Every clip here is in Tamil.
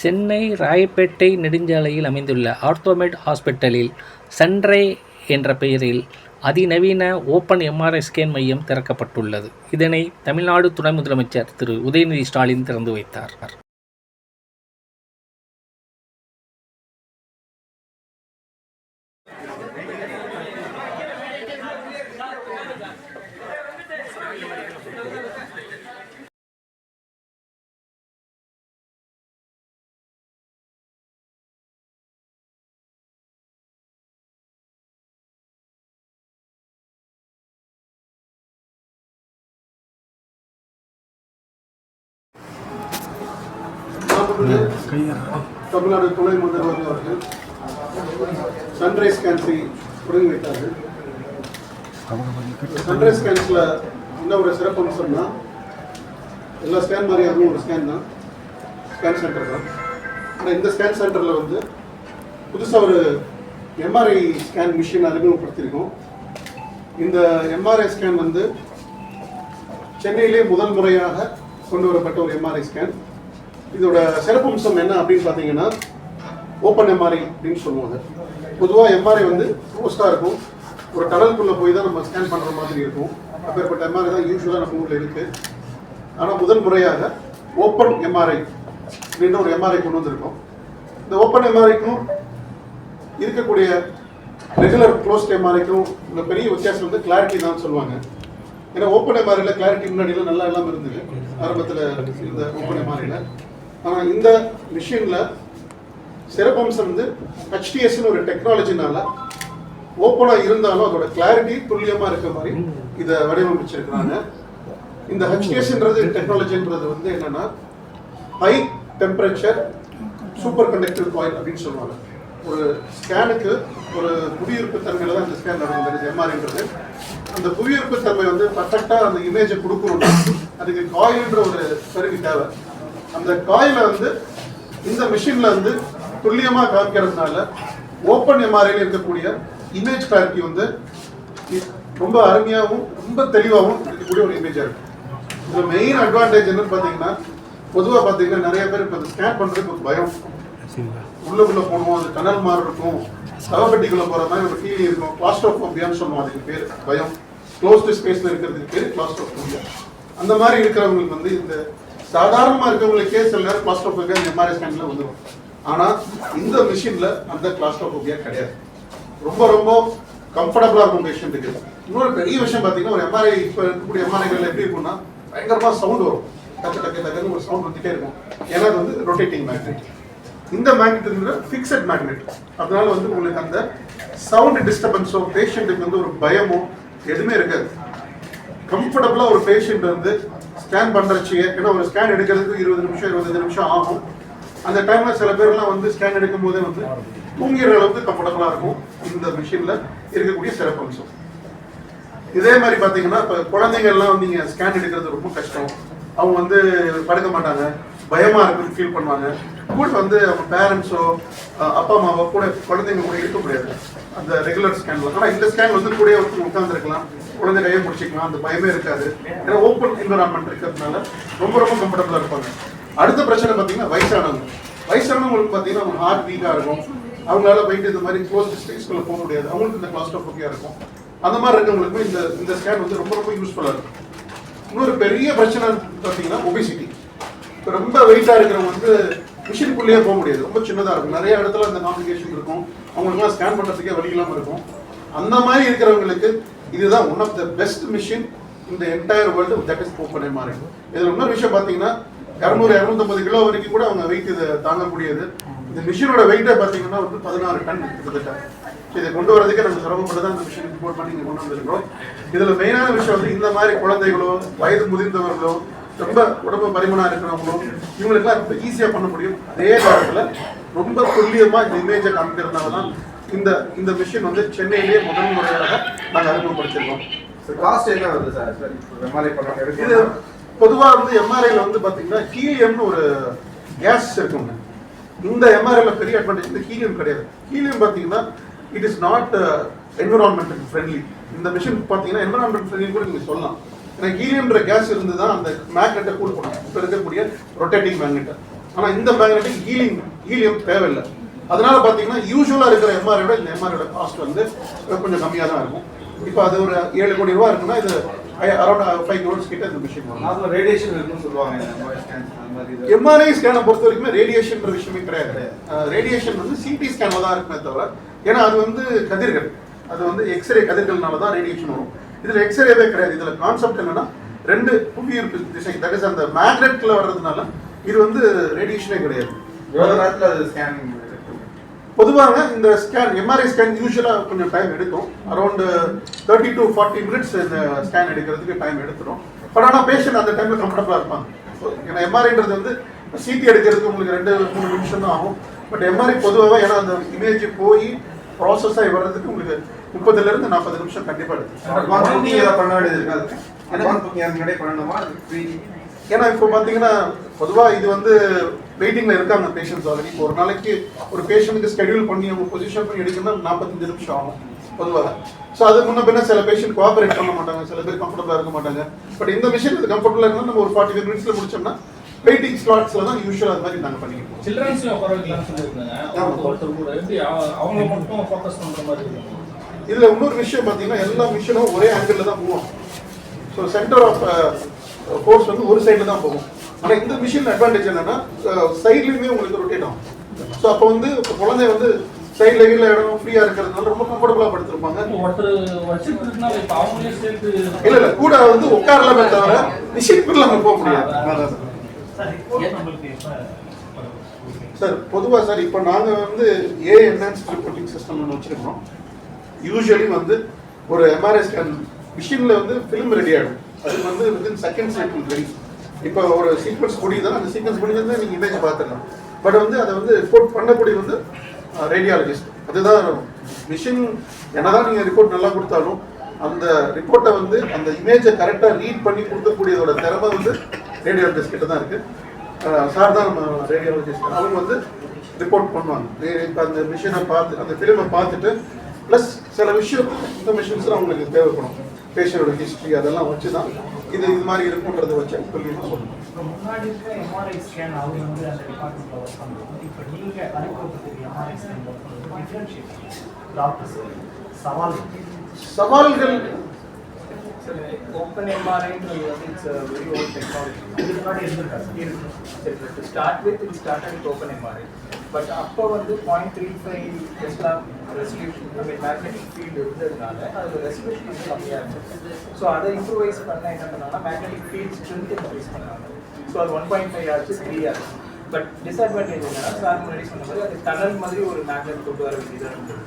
சென்னை ராயப்பேட்டை நெடுஞ்சாலையில் அமைந்துள்ள ஆர்த்தோமெட் ஹாஸ்பிட்டலில் சன்ரே என்ற பெயரில் அதிநவீன ஓப்பன் எம்ஆர்ஐ ஸ்கேன் மையம் திறக்கப்பட்டுள்ளது. இதனை தமிழ்நாடு துணை முதலமைச்சர் திரு. உதயநிதி ஸ்டாலின் திறந்து வைத்தார். தமிழ்நாடு துணை முதல்வர் அவர்கள் சன்ரைஸ் கேன்ஸை தொடங்கி வைத்தார்கள் சன்ரைஸ் கேன்ஸில் என்ன ஒரு சிறப்பு அம்சம்னா எல்லா ஸ்கேன் மாதிரி அதுவும் ஒரு ஸ்கேன் தான். ஸ்கேன் சென்டர் தான். ஆனால் இந்த ஸ்கேன் சென்டரில் வந்து புதுசாக ஒரு எம்ஆர்ஐ ஸ்கேன் மிஷின் அறிமுகப்படுத்தியிருக்கோம். இந்த எம்ஆர்ஐ ஸ்கேன் வந்து சென்னையிலே முதல் முறையாக கொண்டு வரப்பட்ட ஒரு எம்ஆர்ஐ ஸ்கேன் இதோட சிறப்பம்சம் என்ன அப்படின்னு பார்த்தீங்கன்னா ஓப்பன் எம்ஆர்ஐ அப்படின்னு சொல்லுவாங்க. பொதுவாக எம்ஆர்ஐ வந்து க்ளோஸ்டாக இருக்கும். ஒரு டனலுக்குள்ளே போய் தான் நம்ம ஸ்கேன் பண்ணுற மாதிரி இருக்கும். அப்பேற்பட்ட எம்ஆர்ஐ தான் யூஸ்வலாக நம்ம ஊரில் இருக்குது ஆனால் முதல் முறையாக ஓப்பன் எம்ஆர்ஐ அப்படின்ற ஒரு எம்ஆர்ஐ கொண்டு வந்திருக்கோம். இந்த ஓப்பன் எம்ஆர்ஐக்கும் இருக்கக்கூடிய ரெகுலர் க்ளோஸ்ட் எம்ஆர்ஐக்கும் உள்ள பெரிய வித்தியாசம் வந்து கிளாரிட்டி தான் சொல்லுவாங்க. ஏன்னா ஓப்பன் எம்ஆர்ஐல கிளாரிட்டி முன்னாடியெல்லாம் நல்லா எல்லாம் இருந்தது. ஆரம்பத்தில் இருந்த ஓப்பன் எம்ஆர்ஐல ஆனால் இந்த மிஷினில் சிறப்பம்சம் வந்து ஹெச்டிஎஸ்னு ஒரு டெக்னாலஜினால ஓப்பனாக இருந்தாலும் அதோட கிளாரிட்டி துல்லியமாக இருக்க மாதிரி இதை வடிவமைச்சிருக்கிறாங்க. இந்த ஹெச்டிஎஸ்ன்றது டெக்னாலஜின்றது வந்து என்னன்னா high temperature super conductive coil அப்படின்னு சொல்லுவாங்க. ஒரு ஸ்கேனுக்கு ஒரு புவியீர்ப்பு தன்மையில் தான் இந்த ஸ்கேன் நடந்தது எம்ஆர்ன்றது அந்த புவியீர்ப்பு தன்மை வந்து பர்ஃபெக்டாக அந்த இமேஜை கொடுக்கணும்னா அதுக்கு காயில்ன்ற ஒரு கருவி தேவை. அந்த காயில வந்து இந்த மிஷின்ல வந்து துல்லியமா காமிக்கிறதுனால ஓப்பன் எம்ஆர்ஐல இருக்கக்கூடிய இமேஜ் கிளாரிட்டி வந்து ரொம்ப அருமையாகவும் ரொம்ப தெளிவாகவும் இருக்கக்கூடிய ஒரு இமேஜாக இருக்கு. இதில் மெயின் அட்வான்டேஜ் என்னன்னு பார்த்தீங்கன்னா பொதுவாக பார்த்தீங்கன்னா நிறைய பேர் இப்போ ஸ்கேன் பண்ணுறதுக்கு ஒரு பயம். உள்ளுக்குள்ள போகணும் அது டனல் மாதிரி இருக்கும். சவப்பெட்டிக்குள்ள போகிற மாதிரி ஒரு ஃபீல் இருக்கும் கிளாஸ்ட்ரோஃபோபியான்னு சொல்லுவோம் அதுக்கு பேர். பயம். க்ளோஸ்டு ஸ்பேஸில் இருக்கிறதுக்கு பேர் கிளாஸ்ட்ரோஃபோபியா அந்த மாதிரி இருக்கிறவங்களுக்கு வந்து இந்த சாதாரணமா இருக்கவங்களுக்கே சில நேரம் ஆஃப் இந்த எம்ஆர்ஐ ஸ்கேன்ல வந்துடும் ஆனா இந்த மிஷின்ல அந்த கிளாஸ்ட்ரோஃபோபியா கிடையாது. ரொம்ப ரொம்ப கம்ஃபர்டபுளா இருக்கும் பேஷண்ட்டுக்கு இன்னொரு பெரிய விஷயம் பாத்தீங்கன்னா ஒரு எம்ஆர்ஐ இப்போ இருக்கக்கூடிய எம்ஆர்ஐகள் எப்படி இருக்கும்னா பயங்கரமா சவுண்ட் வரும். டக்கு டக்கு டக்குன்னு ஒரு சவுண்ட் வந்துட்டே இருக்கும். ஏன்னா அது வந்து ரொட்டேட்டிங் மேக்னெட் இந்த மேக்னெட்ங்கிற ஃபிக்ஸட் மேக்னெட் அதனால வந்து உங்களுக்கு அந்த சவுண்ட் டிஸ்டர்பன்ஸோ பேஷண்ட்டுக்கு வந்து ஒரு பயமோ எதுவுமே இருக்காது. கம்ஃபர்டபுளாக ஒரு பேஷண்ட் வந்து ஸ்கேன் பண்ணுறச்சு ஏன்னா ஒரு ஸ்கேன் எடுக்கிறதுக்கு இருபது நிமிஷம் இருபத்தஞ்சு நிமிஷம் ஆகும். அந்த டைமில் சில பேர்லாம் வந்து ஸ்கேன் எடுக்கும் போதே வந்து தூங்கிற அளவுக்கு கம்ஃபர்டபுளாக இருக்கும். இந்த மிஷினில் இருக்கக்கூடிய சிறப்பம்சம் இதே மாதிரி பார்த்தீங்கன்னா இப்போ குழந்தைங்கள்லாம் வந்து நீங்கள் ஸ்கேன் எடுக்கிறது ரொம்ப கஷ்டம். அவங்க வந்து படுக்க மாட்டாங்க. பயமா இருக்குன்னு ஃபீல் பண்ணுவாங்க. கூட வந்து அவங்க பேரண்ட்ஸோ அப்பா அம்மாவோ கூட குழந்தைங்க கூட இருக்க முடியாது. அந்த ரெகுலர் ஸ்கேன்ல ஆனா இந்த ஸ்கேன் வந்து கூட உட்காந்துருக்கலாம் குழந்தை கையை பிடிச்சிக்கலாம் அந்த பயமே இருக்காது. ஏன்னா ஓப்பன் என்வரான்மெண்ட் இருக்கிறதுனால ரொம்ப ரொம்ப கம்ஃபர்டபுளா இருப்பாங்க. அடுத்த பிரச்சனை பாத்தீங்கன்னா வயசானவங்க. வயசானவங்களுக்கு பாத்தீங்கன்னா அவங்க ஹார்ட் வீக்கா இருக்கும். அவங்களால போயிட்டு இந்த மாதிரி க்ளோஸ் ஸ்பேஸ்க்குள்ள போக முடியாது. அவங்களுக்கு இந்த கிளாஸ்ட்ரோஃபோபியா இருக்கும். அந்த மாதிரி இருக்கவங்களுக்கு இந்த இந்த ஸ்கேன் வந்து ரொம்ப ரொம்ப யூஸ்ஃபுல்லா இருக்கும். இன்னொரு பெரிய பிரச்சனை பார்த்தீங்கன்னா ஒபிசிட்டி இப்போ ரொம்ப வெயிட்டாக இருக்கிறவங்க வந்து மிஷினுக்குள்ளேயே போக முடியாது. ரொம்ப சின்னதாக இருக்கும். நிறைய இடத்துல அந்த காம்ப்ளிகேஷன் இருக்கும். அவங்களுக்குலாம் ஸ்கேன் பண்ணுறதுக்கே வழி இல்லாமல் இருக்கும். அந்த மாதிரி இருக்கிறவங்களுக்கு இதுதான் one of the best machine இந்த entire world that is open MRI இதில் இன்னொரு விஷயம் பார்த்தீங்கன்னா இரநூறு இரநூத்தம்பது கிலோ வரைக்கும் கூட அவங்க வெயிட் இதை தாங்கக்கூடியது. இந்த மிஷினோட வெயிட்டை பார்த்தீங்கன்னா வந்து பதினாறு டன் கிட்டத்தட்ட. இதை கொண்டு வரதுக்கு நம்ம சிரமப்பட்டு தான் இந்த மிஷின் இம்போர்ட் பண்ணி இங்கே கொண்டு வந்திருக்கிறோம். இதில் மெயினான விஷயம் வந்து இந்த மாதிரி குழந்தைகளோ வயது முதிர்ந்தவர்களோ ரொம்ப உடம்பு பரிமாணம் இருக்கிறவங்களோ இவங்களுக்குலாம் ரொம்ப ஈஸியாக பண்ண முடியும் அதே நேரத்தில் ரொம்ப துல்லியமாக இந்த இமேஜை காமிக்கிறதுனால தான் இந்த இந்த மிஷின் வந்து சென்னையிலேயே முதல் முறையாக நாங்கள் அறிமுகப்படுத்திருக்கோம். காஸ்ட் என்ன வருது சார் சார் எம்ஆர்ஐ பண்ண இது பொதுவாக வந்து எம்ஆர்ஐல வந்து பார்த்தீங்கன்னா ஹீலியம்னு ஒரு கேஸ் இருக்குங்க. இந்த எம்ஆர்ஐல பெரிய அட்வான்டேஜ் இந்த ஹீலியம் கிடையாது. ஹீலியம் பார்த்தீங்கன்னா it is not environmental friendly இந்த மிஷின் பார்த்தீங்கன்னா என்விரான்மெண்ட் ஃப்ரெண்ட்லி கூட நீங்கள் சொல்லலாம். ஏன்னா ஹீலியம்ன்ற கேஸ் இருந்து தான் அந்த மேக்னெட்டை கூல் பண்ணும் இப்போ இருக்கக்கூடிய ரொட்டேட்டிங் மேக்னெட்டை ஆனால் இந்த மேக்னெட்டிக் ஹீலிங் ஹீலியம் தேவையில்லை. அதனால பார்த்தீங்கன்னா யூஸ்வலாக இருக்கிற எம்ஆர்ஐ விட இந்த எம்ஆர்ஐயோட காஸ்ட் வந்து கொஞ்சம் கம்மியாக தான் இருக்கும். இப்போ அது ஒரு ஏழு கோடி ரூபா இருக்குன்னா இது அரௌண்ட் ஃபைவ் க்ரோர்ஸ் கிட்ட இந்த மிஷின் வரும். நார்மலாக ரேடியேஷன் இருக்குன்னு சொல்லுவாங்க. எம்ஆர்ஐ ஸ்கேனை பொறுத்த வரைக்கும் ரேடியேஷன்ற விஷயமே கிடையாது. ரேடியேஷன் வந்து சிடி ஸ்கேனில் தான் இருக்குமே தவிர ஏன்னா அது வந்து கதிர்கள். அது வந்து எக்ஸ்ரே கதிர்கள்னால தான் ரேடியேஷன் வரும். இதில் எக்ஸ்ரேவே கிடையாது. இதில் கான்செப்ட் என்னன்னா ரெண்டு புவியீர்ப்பு திசை தட் இஸ் அந்த மேக்னெட்டில் வர்றதுனால இது வந்து ரேடியேஷனே கிடையாது. எவ்வளோ நேரத்தில் அது ஸ்கேன் பொதுவாக இந்த ஸ்கேன் எம்ஆர்ஐ ஸ்கேன் யூஸ்வலாக கொஞ்சம் டைம் எடுக்கும். Around thirty to forty minutes இந்த ஸ்கேன் எடுக்கிறதுக்கு டைம் எடுத்துரும். பட் ஆனால் பேஷண்ட் அந்த டைமில் கம்ஃபர்டபுளாக இருப்பாங்க. ஏன்னா எம்ஆர்ஐன்றது வந்து சிடி எடுக்கிறதுக்கு உங்களுக்கு ரெண்டு மூணு நிமிஷம் தான் ஆகும் பட் எம்ஆர்ஐ பொதுவாக ஏன்னா அந்த இமேஜ் போய் ப்ராசஸ் ஆகி வர்றதுக்கு உங்களுக்கு முப்பதுலேருந்து நாற்பது நிமிஷம் கண்டிப்பாக எடுக்கும் அட்வான்ஸ் புக்கிங் ஏதாவது பண்ண வேண்டியது இருக்காது பண்ணணுமா? ஏன்னா இப்போ பார்த்தீங்கன்னா பொதுவாக இது வந்து வெயிட்டிங்கில் இருக்காங்க பேஷண்ட்ஸ் ஆல்ரெடி இப்போ ஒரு நாளைக்கு ஒரு பேஷண்ட்டுக்கு ஸ்கெடியூல் பண்ணி அவங்க பொசிஷன் பண்ணி எடுக்கணும்னா நாற்பத்தஞ்சு நிமிஷம் ஆகும் பொதுவாக ஸோ அது முன்ன பின்ன சில பேஷண்ட் கோஆபரேட் பண்ண மாட்டாங்க சில பேர் கம்ஃபர்டபுளாக இருக்க மாட்டாங்க. பட் இந்த மிஷின் இது கம்ஃபர்டபுளாக இருந்தால் நம்ம ஒரு ஃபார்ட்டி ஃபைவ் மினிட்ஸில் முடிச்சோம்னா வெயிட்டிங் ஸ்லாட்ஸில் தான் யூஸ்வலாக அது மாதிரி நாங்கள் பண்ணிக்கிறோம் வைக்கலாம்னு சொல்லியிருந்தாங்க ஆமா. ஒருத்தர் கூட எப்படி அவ- அவங்க மட்டும் ஃபோக்கஸ் பண்ற மாதிரி இருக்கும். இதில் இன்னொரு விஷயம் பார்த்தீங்கன்னா எல்லா மிஷினும் ஒரே ஆங்கிளில் தான் போகும். ஸோ சென்டர் ஆஃப் ஃபோர்ஸ் வந்து ஒரு சைடில் தான் போகும். ஆனால் இந்த மிஷின் அட்வான்டேஜ் என்னன்னா சைட்லேயுமே உங்களுக்கு ரொட்டேட் ஆகும். ஸோ அப்போ வந்து இப்போ குழந்தை வந்து சைடில் கீழே இடம் ஃப்ரீயாக இருக்கிறதுனால ரொம்ப கம்ஃபர்டபுளாக படுத்திருப்பாங்க. ஒருத்தர் வச்சுட்டு இருக்கனால இப்ப அவங்களே சேர்த்து இல்லை இல்லை கூட வந்து உட்காரலாமே தவிர மிஷினுக்குள்ள நம்ம போக முடியாது. சார். சார் பொதுவாக சார் இப்போ நாங்கள் வந்து ஏ என்ஹான்ஸ்ட் ரிப்போர்ட்டிங் சிஸ்டம் ஒன்று வச்சுருக்கோம் யூஸ்வலி வந்து ஒரு எம்ஆர்ஐ ஸ்கேன் மிஷினில் வந்து ஃபிலிம் ரெடி ஆகிடும் அது வந்து within seconds it will ready இப்போ ஒரு சீக்வன்ஸ் முடியுதுன்னா அந்த சீக்வன்ஸ் முடிஞ்சது நீங்கள் இமேஜ் பார்த்துடலாம். பட் வந்து அதை வந்து ரிப்போர்ட் பண்ணக்கூடிய வந்து ரேடியாலஜிஸ்ட் அதுதான் மிஷின் என்னதான் நீங்கள் ரிப்போர்ட் நல்லா கொடுத்தாலும் அந்த ரிப்போர்ட்டை வந்து அந்த இமேஜை கரெக்டாக ரீட் பண்ணி கொடுக்கக்கூடியதோட திறமை வந்து ரேடியாலஜிஸ்ட் கிட்ட தான் இருக்குது சார் தான் நம்ம ரேடியாலஜிஸ்ட் அவங்க வந்து ரிப்போர்ட் பண்ணுவாங்க. இப்போ அந்த மிஷினை பார்த்து அந்த ஃபிலிமை பார்த்துட்டு ப்ளஸ் சில விஷயம் இந்த மிஷின்ஸ்லாம் அவங்களுக்கு தேவைப்படும். பேஷண்டோட ஹிஸ்ட்ரி அதெல்லாம் வச்சு தான் இது இது மாதிரி இருக்குன்றதை வச்சு சொல்லி சொல்லணும் முன்னாடி இருக்க எம்ஆர்ஐ ஸ்கேன் அவங்க வந்து அந்த டிபார்ட்மெண்ட்ல ஒர்க் பண்ணுறோம் இப்போ நீங்க அறிமுகப்படுத்திய எம்ஆர்ஐ ஸ்கேன் ஒர்க் பண்ணுறது டிஃப்ரென்ஷியேட் டாக்டர்ஸ் சவால் சவால்கள்? ஓப்பன் எம்ஆர்ஐன்றது வந்து இட்ஸ் வெரி ஓல்ட் டெக்னாலஜி இதுக்கு முன்னாடி இருந்திருக்கா? சார் இருக்கு. சரி to start with it started with open MRI but அப்போ வந்து point three five tesla resolution I mean magnetic field இருந்ததுனால அது ரெசல்யூஷன் வந்து கம்மியாக இருந்துச்சு. ஸோ அதை இம்ப்ரூவைஸ் பண்ண என்ன பண்ணாங்கன்னா மேக்னெட்டிக் ஃபீல்ட் ஸ்ட்ரென்த் இன்க்ரீஸ் பண்ணாங்க. ஸோ அது ஒன் பாயிண்ட் ஃபைவ் ஆச்சு த்ரீ ஆச்சு. பட் டிஸ்அட்வான்டேஜ் என்னன்னா சார் முன்னாடி சொன்ன மாதிரி அது டனல் மாதிரி ஒரு மேக்னெட் கொண்டு வர வேண்டியதாக இருந்தது.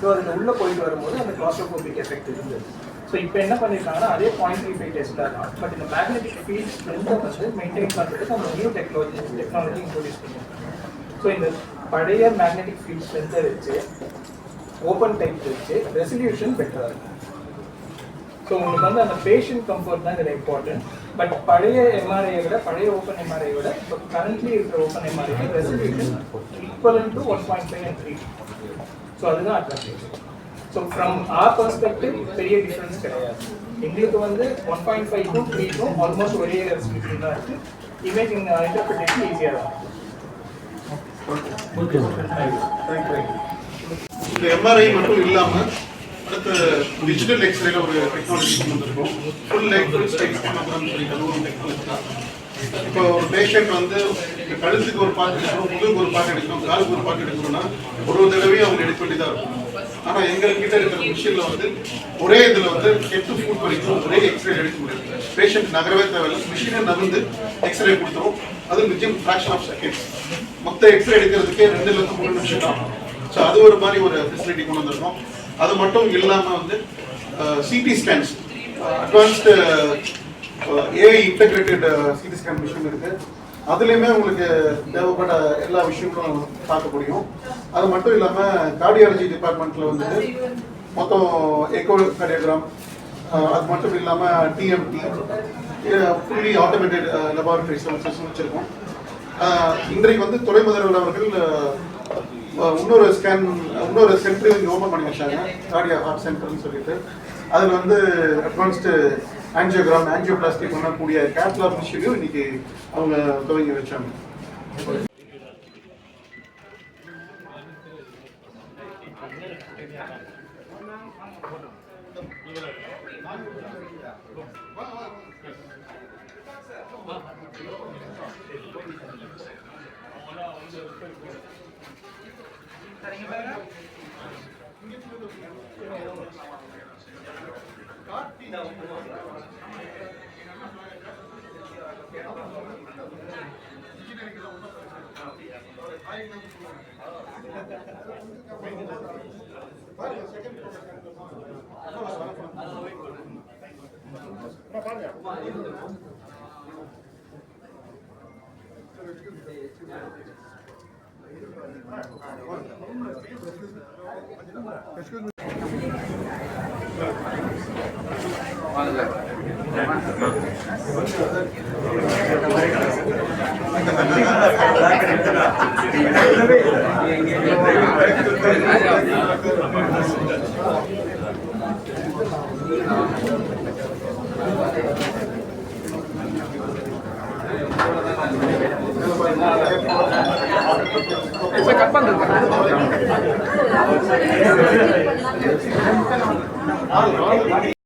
ஸோ அதில் உள்ளே போயிட்டு வரும்போது அந்த கிளாஸ்ட்ரோபோபிக் எஃபெக்ட் இருந்தது. ஸோ இப்போ என்ன பண்ணியிருக்காங்கன்னா அதே பாயிண்ட் த்ரீ ஃபைவ் டெஸ்ட்டாக தான். பட் இந்த மேக்னெட்டிக் ஃபீல்ட் ஸ்ட்ரென்த்தை வந்து மெயின்டைன் பண்ணுறதுக்கு அந்த நியூ டெக்னாலஜி டெக்னாலஜி இன்ட்ரோடியூஸ் பண்ணியிருக்காங்க ஸோ இந்த பழைய மேக்னெட்டிக் ஃபீல்ட் ஸ்ட்ரென்த்தை வச்சு ஓப்பன் டைப் வச்சு ரெசல்யூஷன் பெட்டராக இருக்கும் ஸோ உங்களுக்கு வந்து அந்த பேஷண்ட் கம்ஃபர்ட் தான் இதில் இம்பார்ட்டன்ட் பட் பழைய எம்ஆர்ஐயை விட பழைய ஓப்பன் எம்ஆர்ஐ விட இப்போ கரண்ட்லி இருக்கிற open MRI resolution equivalent to one point five and three so அதுதான் advantage so from our perspective பெரிய டிஃப்ரென்ஸ் கிடையாது. எங்களுக்கு வந்து ஒன் பாயிண்ட் ஃபைவ்க்கும் த்ரீக்கும் ஆல்மோஸ்ட் ஒரே ரெசல்யூஷன் தான் இருக்குது இமேஜிங் இன்டர்பிரிட்டேஷன் ஈஸியாக தான் இருக்கும். இந்த எம்ஆர்ஐ மட்டும் இல்லாமல் அடுத்து டிஜிட்டல் எக்ஸ்ரேல ஒரு டெக்னாலஜி கொண்டு வந்திருக்கோம். ஃபுல் லைஃப் ஃபுல் ஸ்டைல் சொல்லி ஒரு டெக்னாலஜி தான். இப்போ ஒரு பேஷண்ட் வந்து கழுத்துக்கு ஒரு பாட்டு எடுக்கணும் முதுகுக்கு ஒரு பாட்டு எடுக்கணும் காலுக்கு ஒரு பாட்டு எடுக்கணும்னா ஒரு ஒரு தடவையும் அவங்க எடுக்க வேண்டியதாக இருக்கும். ஆனா எங்கள் கிட்ட இருக்கிற மிஷின்ல வந்து ஒரே இதுல வந்து ஹெட் டு ஃபுட் வரைக்கும் ஒரே எக்ஸ்ரே எடுக்க முடியும் பேஷண்ட் நகரவே தேவையில்லை. மிஷினை நகர்ந்து எக்ஸ்ரே கொடுத்துரும். அது நிச்சயம் ஃபிராக்ஷன் ஆஃப் செகண்ட்ஸ் மொத்த எக்ஸ்ரே எடுக்கிறதுக்கே ரெண்டுலேருந்து மூணு நிமிஷம் தான் ஸோ அது ஒரு மாதிரி ஒரு ஃபெசிலிட்டி கொண்டு வந்திருக்கோம். அது மட்டும் இல்லாமல் வந்து CT scans advanced AI integrated CT scan machine இருக்குது அதுலேயுமே உங்களுக்கு தேவைப்பட்ட எல்லா விஷயங்களும் பார்க்க முடியும். அது மட்டும் இல்லாமல் கார்டியாலஜி டிபார்ட்மெண்ட்டில் வந்துட்டு மொத்தம் எக்கோ கார்டியோகிராம் அது மட்டும் இல்லாமல் TMT fully automated laboratory services வச்சுருக்கோம். இன்றைக்கு வந்து துறை முதல்வர் அவர்கள் இன்னொரு ஸ்கேன் இன்னொரு சென்டர் ஓப்பன் பண்ணி வச்சாங்க கார்டியா ஹார்ட் சென்டர்னு சொல்லிட்டு. அதில் வந்து அட்வான்ஸ்டு ஆன்ஜியோகிராம் ஆன்ஜியோபிளாஸ்டிக் பண்ணக்கூடிய கேட்லாப் மிஷினையும் இன்னைக்கு அவங்க துவங்கி வச்சாங்க. சரிங்க Excuse me, 分かった。